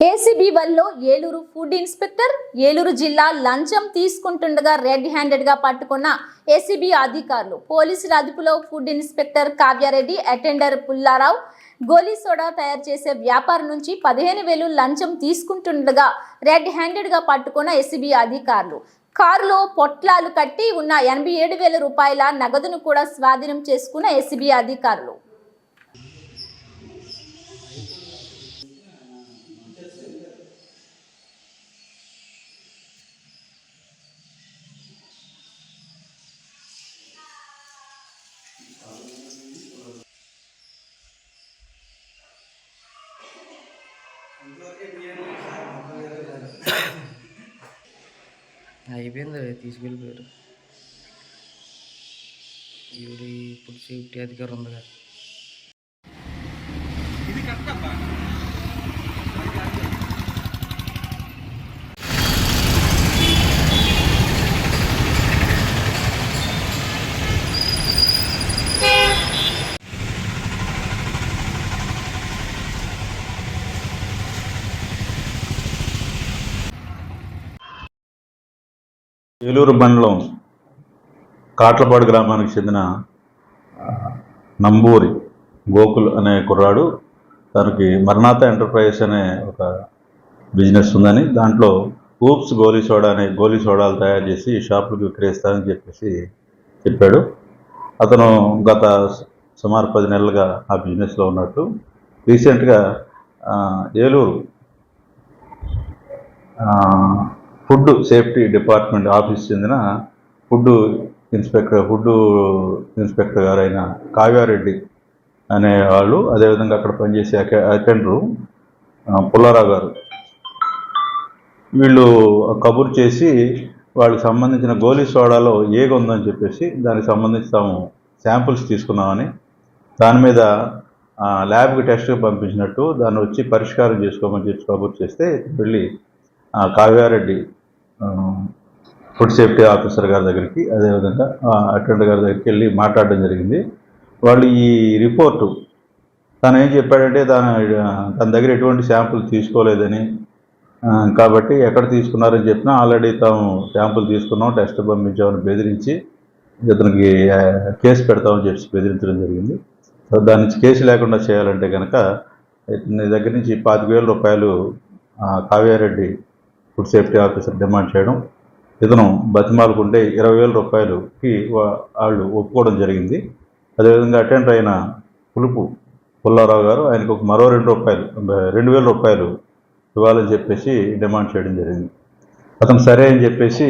ACB వల్లో Eluru food inspector Eluru జిల్లా లంచం తీసుకుంటుండగా రెడ్ హ్యాండెడ్గా పట్టుకున్న ఏసీబీ అధికారులు పోలీసుల అదుపులో food inspector Kavya Reddy attender Pullarao goli soda తయారు చేసే వ్యాపారం నుంచి పదిహేను వేలు లంచం తీసుకుంటుండగా రెడ్ హ్యాండెడ్గా పట్టుకున్న ఏసీబీ అధికారులు. కారులో పొట్లాలు కట్టి ఉన్న ఎనభై ఏడు వేల రూపాయల నగదును కూడా స్వాధీనం చేసుకున్న ఏసీబీ అధికారులు. అయిపోయింది తీసుకెళ్ళిపోయారు. ఈవిడ ఇప్పుడు సేఫ్టీ అధికారం ఉంది కదా ఏలూరు మండలం కాట్లపాడు గ్రామానికి చెందిన నంబూరి గోకుల్ అనే కుర్రాడు. తనకి మరణాత ఎంటర్ప్రైజెస్ అనే ఒక బిజినెస్ ఉందని దాంట్లో ఊప్స్ గోలీ సోడా అనే గోలీ సోడాలు తయారు చేసి షాపులకు విక్రయిస్తానని చెప్పేసి చెప్పాడు. అతను గత సుమారు పది నెలలుగా ఆ బిజినెస్లో ఉన్నట్టు. రీసెంట్గా Eluru food safety department office చెందిన ఫుడ్ ఇన్స్పెక్టర్ ఫుడ్ ఇన్స్పెక్టర్ గారైన కావ్యారెడ్డి అనే వాళ్ళు అదేవిధంగా అక్కడ పనిచేసే అటెండరు పుల్లారావు గారు. వీళ్ళు కబురు చేసి వాళ్ళకి సంబంధించిన గోలీ సోడాలో ఏగ ఉందని చెప్పేసి దానికి సంబంధించి తాము శాంపుల్స్ తీసుకున్నామని దాని మీద ల్యాబ్కి టెస్ట్కి పంపించినట్టు దాన్ని వచ్చి పరిష్కారం చేసుకోమని చెప్పి కబురు చేస్తే వెళ్ళి కావ్యారెడ్డి ఫుడ్ సేఫ్టీ ఆఫీసర్ గారి దగ్గరికి అదేవిధంగా అటెండర్ గారి దగ్గరికి వెళ్ళి మాట్లాడడం జరిగింది. వాళ్ళు ఈ రిపోర్టు తను ఏం చెప్పాడంటే దాని తన దగ్గర ఎటువంటి శాంపుల్ తీసుకోలేదని కాబట్టి ఎక్కడ తీసుకున్నారని చెప్పినా ఆల్రెడీ తాము శాంపుల్ తీసుకున్నాం టెస్ట్ పంపించామని బెదిరించి ఇతనికి కేసు పెడతామని చెప్పి బెదిరించడం జరిగింది. సో దాని నుంచి కేసు లేకుండా చేయాలంటే కనుక ఇతని దగ్గర నుంచి పాతిక వేల రూపాయలు Kavya Reddy food safety officer demand చేయడం ఇతను బతిమాలకుంటే ఇరవై వేల రూపాయలుకి వాళ్ళు ఒప్పుకోవడం జరిగింది. అదేవిధంగా అటెండర్ అయిన పులుపు పుల్లారావు గారు ఆయనకు ఒక మరో రెండు రూపాయలు రెండు వేల రూపాయలు ఇవ్వాలని చెప్పేసి డిమాండ్ చేయడం జరిగింది. అతను సరే అని చెప్పేసి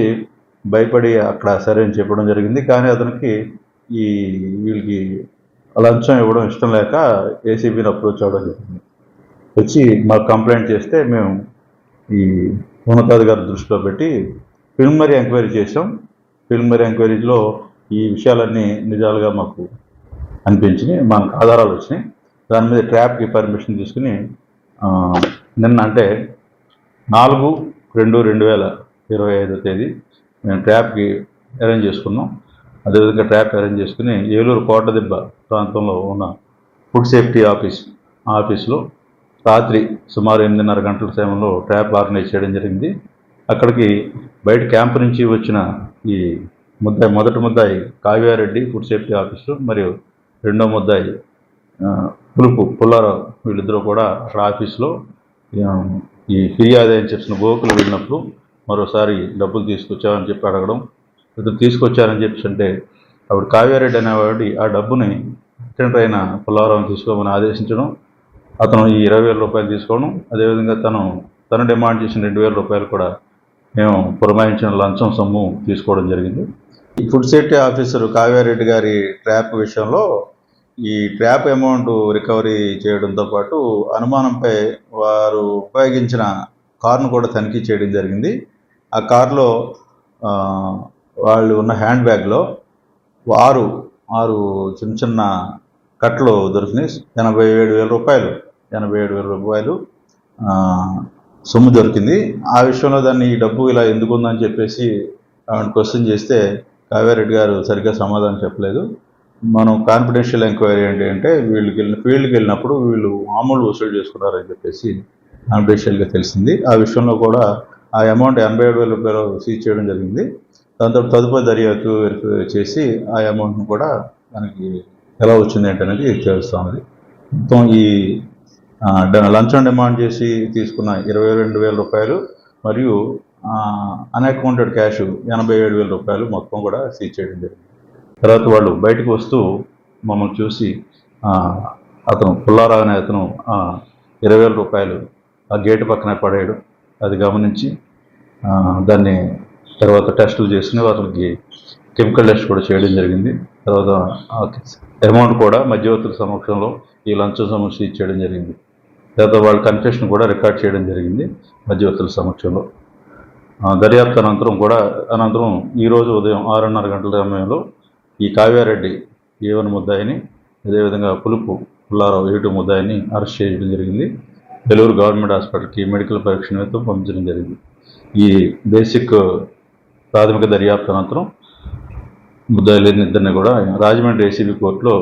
భయపడి అక్కడ సరే అని చెప్పడం జరిగింది. కానీ అతనికి ఈ వీళ్ళకి లంచం ఇవ్వడం ఇష్టం లేక ఏసీబీని అప్రోచ్ అవ్వడం జరిగింది. వచ్చి మాకు కంప్లైంట్ చేస్తే మేము ఈ ఉన్నతాధికారి దృష్టిలో పెట్టి ప్రిలిమినరీ ఎంక్వైరీ చేసాం ప్రిలిమినరీ ఎంక్వైరీలో ఈ విషయాలన్నీ నిజాలుగా మాకు అనిపించినాయి మనకు ఆధారాలు వచ్చినాయి. దాని మీద ట్రాప్కి పర్మిషన్ తీసుకుని నిన్న అంటే నాలుగు రెండు రెండు వేల ఇరవై ఐదో తేదీ మేము ట్రాప్కి అరేంజ్ చేసుకున్నాం. అదేవిధంగా ట్రాప్ అరేంజ్ చేసుకుని ఏలూరు కోటదిబ్బ ప్రాంతంలో ఉన్న ఫుడ్ సేఫ్టీ ఆఫీస్ ఆ ఆఫీస్లో రాత్రి సుమారు ఎనిమిదిన్నర గంటల సమయంలో ట్రాప్ ఆర్గనైజ్ చేయడం జరిగింది. అక్కడికి బయట క్యాంప్ నుంచి వచ్చిన ఈ ముద్దాయి మొదటి ముద్దాయి కావ్యారెడ్డి ఫుడ్ సేఫ్టీ ఆఫీసు మరియు రెండో ముద్దాయి పులుపు పుల్లారావు వీళ్ళిద్దరూ కూడా అక్కడ ఆఫీస్లో ఈ ఫిర్యాదు అని చెప్పిన గోకులు వెళ్ళినప్పుడు మరోసారి డబ్బులు తీసుకొచ్చామని చెప్పి అడగడం ఇద్దరు తీసుకొచ్చారని చెప్పి అంటే అప్పుడు కావ్యారెడ్డి అనేవాడి ఆ డబ్బుని అటెండర్ అయిన పుల్లారావుని తీసుకోమని ఆదేశించడం అతను ఈ ఇరవై వేల రూపాయలు తీసుకోవడం అదేవిధంగా తను తను డిమాండ్ చేసిన రెండు వేల రూపాయలు కూడా మేము పురమాయించిన లంచం సొమ్ము తీసుకోవడం జరిగింది. ఈ ఫుడ్ సేఫ్టీ ఆఫీసర్ కావ్యారెడ్డి గారి ట్రాప్ విషయంలో ఈ ట్రాప్ అమౌంట్ రికవరీ చేయడంతో పాటు అనుమానంపై వారు ఉపయోగించిన కార్ను కూడా తనిఖీ చేయడం జరిగింది. ఆ కారులో వాళ్ళు ఉన్న హ్యాండ్ బ్యాగ్లో ఆరు ఆరు చిన్న చిన్న కట్టలు దొరికినాయి. ఎనభై ఏడు వేల రూపాయలు. ఎనభై ఏడు వేల రూపాయలు సొమ్ము దొరికింది. ఆ విషయంలో దాన్ని ఈ డబ్బు ఇలా ఎందుకు ఉందని చెప్పేసి ఆమెను క్వశ్చన్ చేస్తే కావ్యారెడ్డి గారు సరిగ్గా సమాధానం చెప్పలేదు. మనం కాన్ఫిడెన్షియల్ ఎంక్వైరీ ఏంటి అంటే వీళ్ళకి వెళ్ళిన ఫీల్డ్కి వెళ్ళినప్పుడు వీళ్ళు మామూలు వసూలు చేసుకున్నారని చెప్పేసి కాన్ఫిడెన్షియల్గా తెలిసింది. ఆ విషయంలో కూడా ఆ అమౌంట్ ఎనభై ఏడు వేల రూపాయలు సీజ్ చేయడం జరిగింది. దాంతో తదుపరి దర్యాప్తు వెరిఫై చేసి ఆ అమౌంట్ను కూడా మనకి ఎలా వచ్చింది ఏంటనేది తెలుస్తుంది మొత్తం ఈ లంచం డిమాండ్ చేసి తీసుకున్న ఇరవై రెండు వేల రూపాయలు మరియు అన్అకౌంటెడ్ క్యాష్ ఎనభై ఏడు వేల రూపాయలు మొత్తం కూడా సీజ్ చేయడం జరిగింది. తర్వాత వాళ్ళు బయటకు వస్తూ మమ్మల్ని చూసి అతను పుల్లారావు అనే అతను ఇరవై వేల రూపాయలు ఆ గేటు పక్కన పడేయడం అది గమనించి దాన్ని తర్వాత టెస్టులు చేసిన అతనికి కెమికల్ టెస్ట్ కూడా చేయడం జరిగింది. తర్వాత అమౌంట్ కూడా మధ్యవర్తుల సమక్షంలో ఈ లంచం సమస్య ఇచ్చేయడం జరిగింది. లేదా వాళ్ళ కన్ఫెషన్ కూడా రికార్డ్ చేయడం జరిగింది మధ్యవర్తుల సమక్షంలో. దర్యాప్తు అనంతరం కూడా అనంతరం ఈరోజు ఉదయం ఆరున్నర గంటల సమయంలో ఈ కావ్యారెడ్డి ఏవని ముద్దాయిని అదేవిధంగా పులుపు పుల్లారావు ఏటు ముద్దాయిని అరెస్ట్ చేయడం జరిగింది. నెల్లూరు గవర్నమెంట్ హాస్పిటల్కి మెడికల్ పరీక్ష నిమిత్తం పంపించడం జరిగింది. ఈ బేసిక్ ప్రాథమిక దర్యాప్తు అనంతరం ముద్దాయిలు ఇద్దరిని కూడా రాజమండ్రి ఏసీబీ కోర్టులో